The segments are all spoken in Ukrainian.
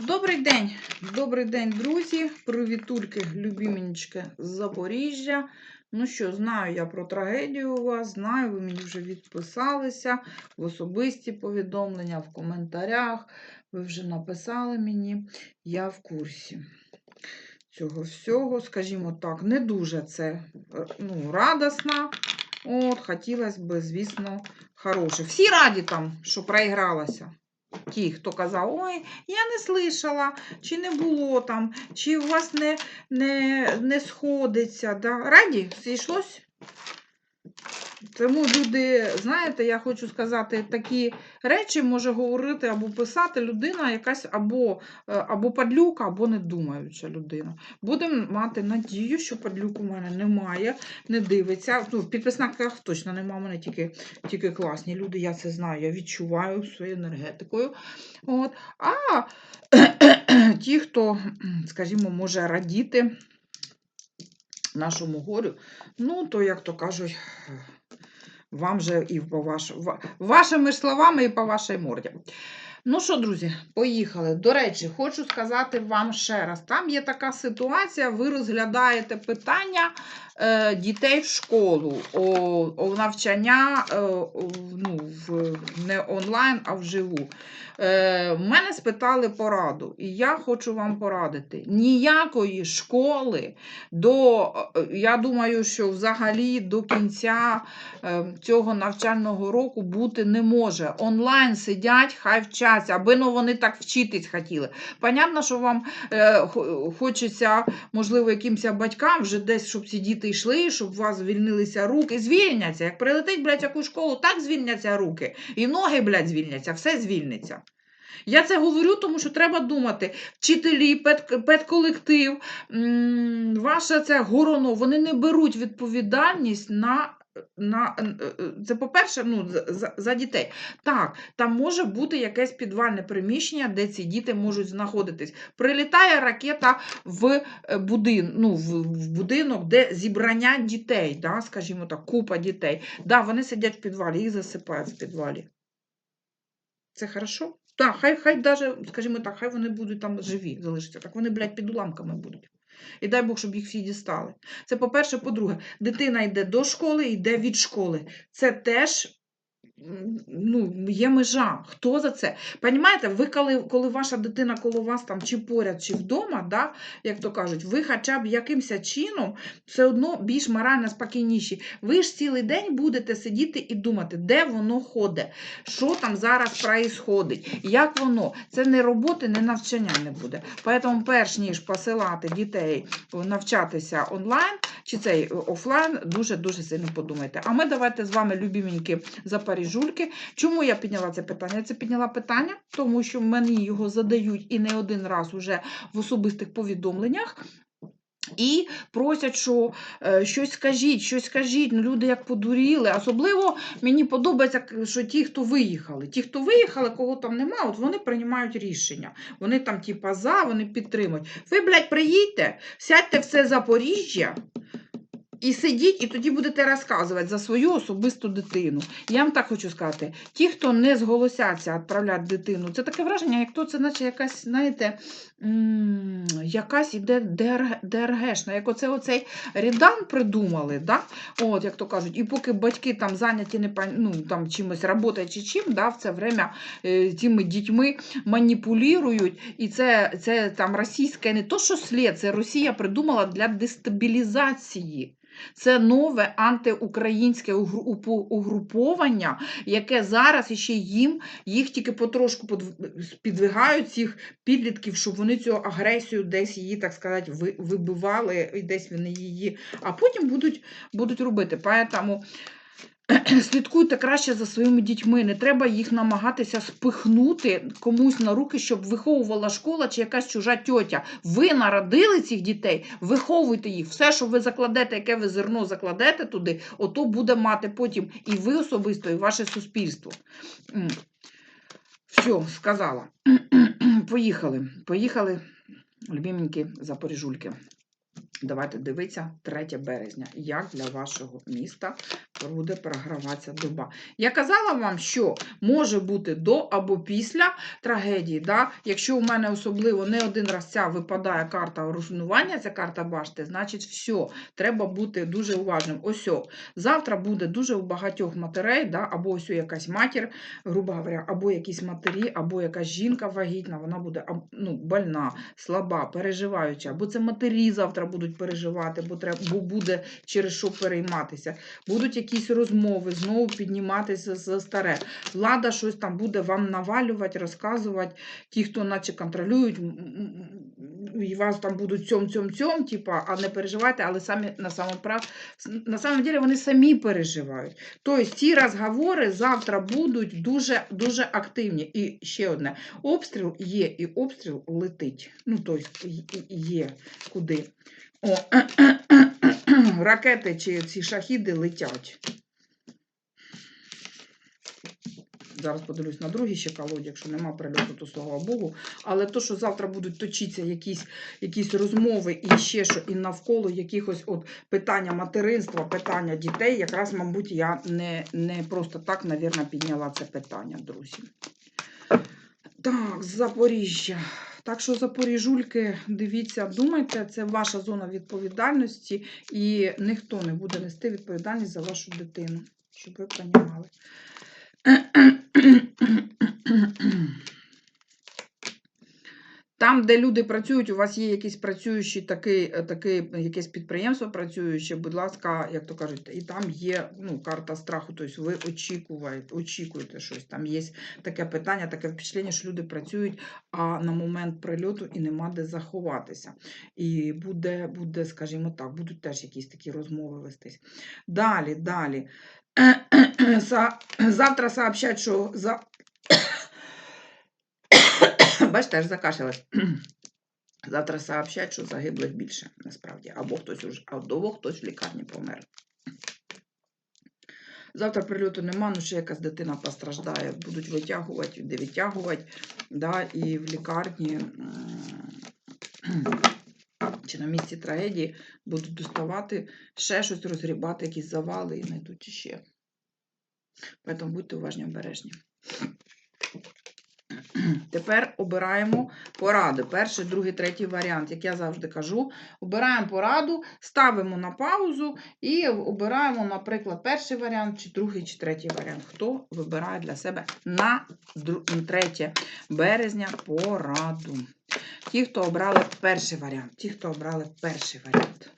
Добрий день, добрий день, друзі. Привітульки, любіменечки з Запоріжжя. Ну що, знаю я про трагедію у вас, знаю, ви мені вже відписалися в особисті повідомлення, в коментарях. Ви вже написали мені, я в курсі цього всього, скажімо так, не дуже це е, ну, радосна. От, хотілося б, звісно, хороше. Всі раді там, що проігралася. Ті, хто казав, ой, я не слышала, чи не було там, чи у вас не, не, не сходиться. Да? Раді зійшлось? Тому люди, знаєте, я хочу сказати, такі речі може говорити або писати людина, якась або, е, або падлюка, або недумаюча людина. Будемо мати надію, що падлюк у мене немає, не дивиться. Ну, в підписниках точно немає, у мене тільки, тільки класні люди, я це знаю, я відчуваю своєю енергетикою. От. А ті, хто, скажімо, може радіти нашому горю, ну, то, як то кажуть, вам же і по ваш... вашими словами і по вашій морді. Ну що, друзі, поїхали. До речі, хочу сказати вам ще раз: там є така ситуація, ви розглядаєте питання дітей в школу, о, о навчання е, ну, в, не онлайн, а вживу. Е, мене спитали пораду, і я хочу вам порадити: ніякої школи до, е, я думаю, що взагалі до кінця е, цього навчального року бути не може. Онлайн сидять, хай вчаться, аби ну вони так вчитись хотіли. Понятно, що вам е, хочеться, можливо, якимось батькам вже десь, щоб ці діти йшли, щоб у вас звільнилися руки. Звільняться. Як прилетить, блядь, яку школу, так звільняться руки. І ноги, блядь, звільняться, все звільниться. Я це говорю, тому що треба думати. Вчителі, пед, педколектив, ваша це гороно, вони не беруть відповідальність на. На, е, е, це по-перше, ну, за- за, дітей. Так, там може бути якесь підвальне приміщення, де ці діти можуть знаходитись. Прилітає ракета в, е, будин, ну, в, в будинок, де зібрання дітей, да, скажімо так, купа дітей. Да, вони сидять в підвалі, їх засипають в підвалі. Це хорошо? Так, хай, хай даже, скажімо так, хай вони будуть там живі, залишаться. Так вони, блядь, під уламками будуть. І дай Бог, щоб їх всі дістали. Це по-перше, по-друге, дитина йде до школи, йде від школи. Це теж. Ну, є межа. Хто за це? Понімаєте, ви коли, коли ваша дитина коло вас там чи поряд, чи вдома, да, як то кажуть, ви хоча б якимось чином все одно більш морально спокійніші. Ви ж цілий день будете сидіти і думати, де воно ходить, що там зараз происходить, як воно. Це не роботи, не навчання не буде. Тому, перш ніж посилати дітей навчатися онлайн чи цей е, офлайн, дуже-дуже сильно подумайте. А ми давайте з вами, любіменькі запоріжульки. Чому я підняла це питання? Я це підняла питання, тому що мені його задають і не один раз уже в особистих повідомленнях. І просять, що е, щось скажіть, щось скажіть. Ну, люди як подуріли. Особливо мені подобається, що ті, хто виїхали. Ті, хто виїхали, кого там немає, от вони приймають рішення. Вони там, типа, за, вони підтримують. Ви, блядь, приїдьте, сядьте в це Запоріжжя. І сидіть, і тоді будете розказувати за свою особисту дитину. Я вам так хочу сказати: ті, хто не зголосяться відправляти дитину, це таке враження, як то це, наче якась, знаєте, якась іде ДРГ, ДРГшна, як оце оцей рідан придумали, да? От, як то кажуть, і поки батьки там зайняті не ну, там чимось роботою чи чим, да, в це время е, цими дітьми маніпулюють, і це, це там російське не то, що слід, це Росія придумала для дестабілізації. Це нове антиукраїнське угруповання, яке зараз іще їм, їх тільки потрошку підвигають цих підлітків, щоб вони цю агресію десь її, так сказати, вибивали, і десь вони її, а потім будуть, будуть робити. Поэтому слідкуйте краще за своїми дітьми. Не треба їх намагатися спихнути комусь на руки, щоб виховувала школа чи якась чужа тьотя. Ви народили цих дітей, виховуйте їх. Все, що ви закладете, яке ви зерно закладете туди, ото буде мати потім і ви особисто, і ваше суспільство. Все, сказала. Поїхали. Поїхали, любименькі запоріжульки. Давайте дивитися 3 березня. Як для вашого міста буде програватися доба. Я казала вам, що може бути до або після трагедії. Да? Якщо у мене особливо не один раз ця випадає карта руйнування, ця карта башти, значить все, треба бути дуже уважним. Ось, завтра буде дуже у багатьох матерей, да? або ось якась матір, грубо говоря, або якісь матері, або якась жінка вагітна, вона буде ну, больна, слаба, переживаюча, або це матері завтра будуть переживати, бо, треба, бо буде через що перейматися. Будуть якісь розмови, знову підніматися за старе. Влада щось там буде вам навалювати, розказувати. Ті, хто наче контролюють, і вас там будуть цьом цьом цьом типа, а не переживайте, але самі на самом, прав... на самом деле вони самі переживають. Тобто ці розговори завтра будуть дуже дуже активні. І ще одне: обстріл є, і обстріл летить. Ну, тобто є куди. О, ракети чи ці шахіди летять. Зараз подивлюсь на другій ще колоді, якщо нема прильоту, то слава Богу. Але то, що завтра будуть точитися якісь, якісь розмови і ще що, і навколо якихось от питання материнства, питання дітей, якраз, мабуть, я не, не просто так, навірно, підняла це питання, друзі. Так, Запоріжжя. Так що Запоріжульки, дивіться, думайте, це ваша зона відповідальності, і ніхто не буде нести відповідальність за вашу дитину, щоб ви розуміли. Там, де люди працюють, у вас є якийсь працюючий такий, е, якесь підприємство працююче, будь ласка, як то кажуть, і там є ну, карта страху, тобто ви очікуєте, очікуєте щось. Там є таке питання, таке впечатлення, що люди працюють, а на момент прильоту і нема де заховатися. І буде, буде, скажімо так, будуть теж якісь такі розмови вестись. Далі, далі. Завтра сообщать, що за. Бачите, аж закашлялась. Завтра сообщать, що загиблих більше, насправді. Або хтось уже, або хтось в лікарні помер. Завтра прильоту нема, ну ще якась дитина постраждає. Будуть витягувати, де витягувати, да, і в лікарні чи на місці трагедії будуть доставати, ще щось розгрібати, якісь завали і знайдуть іще. Тому будьте уважні, обережні. Тепер обираємо поради. Перший, другий, третій варіант, як я завжди кажу. Обираємо пораду, ставимо на паузу і обираємо, наприклад, перший варіант, чи другий, чи третій варіант. Хто вибирає для себе на 3 березня пораду. Ті, хто обрали перший варіант, ті, хто обрали перший варіант.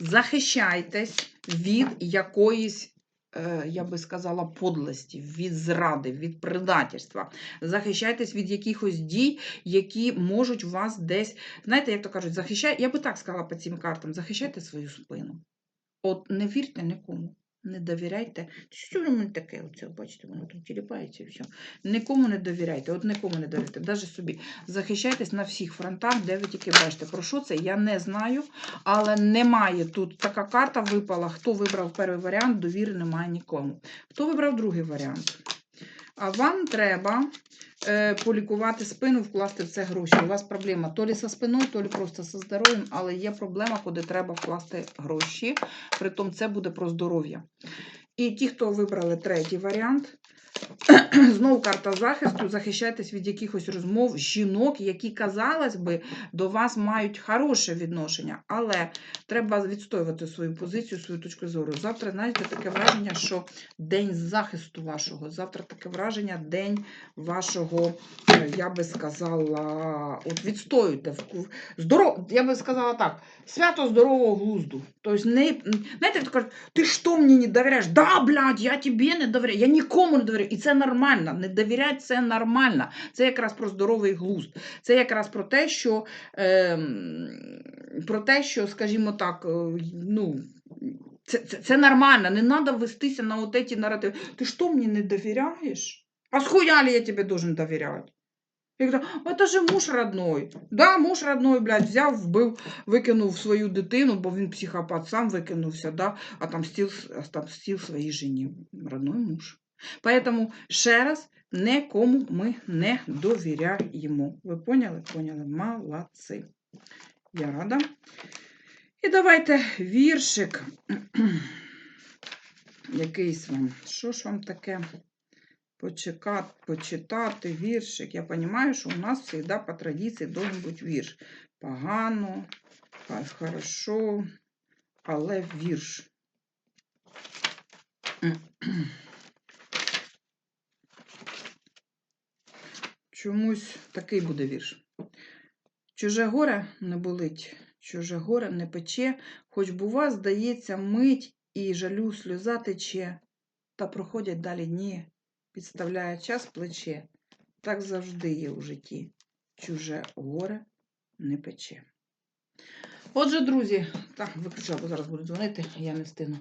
Захищайтесь від якоїсь я би сказала, подлості, від зради, від предательства. Захищайтесь від якихось дій, які можуть вас десь, знаєте, як то кажуть, захищай, я би так сказала по цим картам, захищайте свою спину. От не вірте нікому. Не довіряйте. Що ж мені таке? Оце, бачите, воно тут тіліпається і все. Нікому не довіряйте, от нікому не довіряйте, навіть собі. Захищайтесь на всіх фронтах, де ви тільки бачите. Про що це? Я не знаю, але немає тут. Така карта випала. Хто вибрав перший варіант, довіри немає нікому. Хто вибрав другий варіант? А вам треба е, полікувати спину, вкласти в це гроші. У вас проблема то лі зі спиною, то лі просто зі здоров'ям, але є проблема, куди треба вкласти гроші. Притом це буде про здоров'я. І ті, хто вибрали третій варіант, знову карта захисту, захищайтесь від якихось розмов жінок, які, казалось би, до вас мають хороше відношення, але треба відстоювати свою позицію, свою точку зору. Завтра, знаєте, таке враження, що день захисту вашого, завтра таке враження, день вашого, е, я би сказала, от відстоюйте. Здоров... Я би сказала так, свято здорового глузду. Тобто, не, знаєте, як кажуть, ти що мені не довіряєш? Да, блядь, я тобі не довіряю, я нікому не довіряю. І це нормально. Не довіряти це нормально. Це якраз про здоровий глузд. Це якраз про те, що, ем, про те, що скажімо так, е, ну. Це, це, це нормально, не треба вестися на от ці наративи. Ти що мені не довіряєш? А схуяли я тебе должен довіряти? Я говорю, это же муж родной. Да, муж родной, блядь, взяв, вбив, викинув свою дитину, бо він психопат, сам викинувся, да, отомстив, отомстив своїй жені. Родной муж. Поэтому ще раз, нікому ми не довіряємо. Ви поняли? Поняли? Молодці. Я рада. І давайте віршик. якийсь вам. Що ж вам таке почекати, почитати віршик? Я розумію, що у нас завжди по традиції должен бути вірш. Погано, хорошо, але вірш. Чомусь такий буде вірш. Чуже горе не болить, чуже горе не пече, хоч бува, здається, мить і жалю сльоза тече, та проходять далі дні, підставляє час плече. Так завжди є у житті. Чуже горе не пече. Отже, друзі, так, виключаю, бо зараз буду дзвонити, я не встигну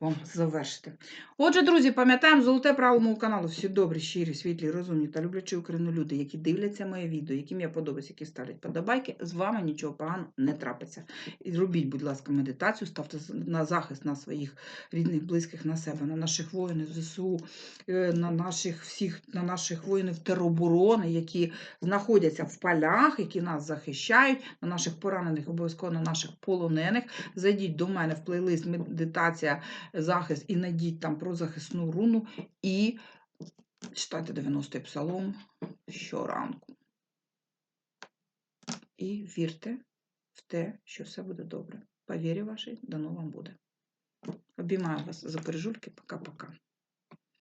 вам завершити. Отже, друзі, пам'ятаємо золоте право мого каналу. Всі добрі, щирі, світлі, розумні та люблячі Україну люди, які дивляться моє відео, яким я подобаюся, які ставлять подобайки, з вами нічого поганого не трапиться. І зробіть, будь ласка, медитацію, ставте на захист на своїх рідних, близьких, на себе, на наших воїнів ЗСУ, е, на наших всіх, на наших воїнів тероборони, які знаходяться в полях, які нас захищають, на наших поранених, обов'язково на наших полонених. Зайдіть до мене в плейлист медитація, захист і знайдіть там про захисну руну і читайте 90-й псалом щоранку. І вірте в те, що все буде добре. По вірі вашій, дано вам буде. Обіймаю вас за пережульки. Пока-пока.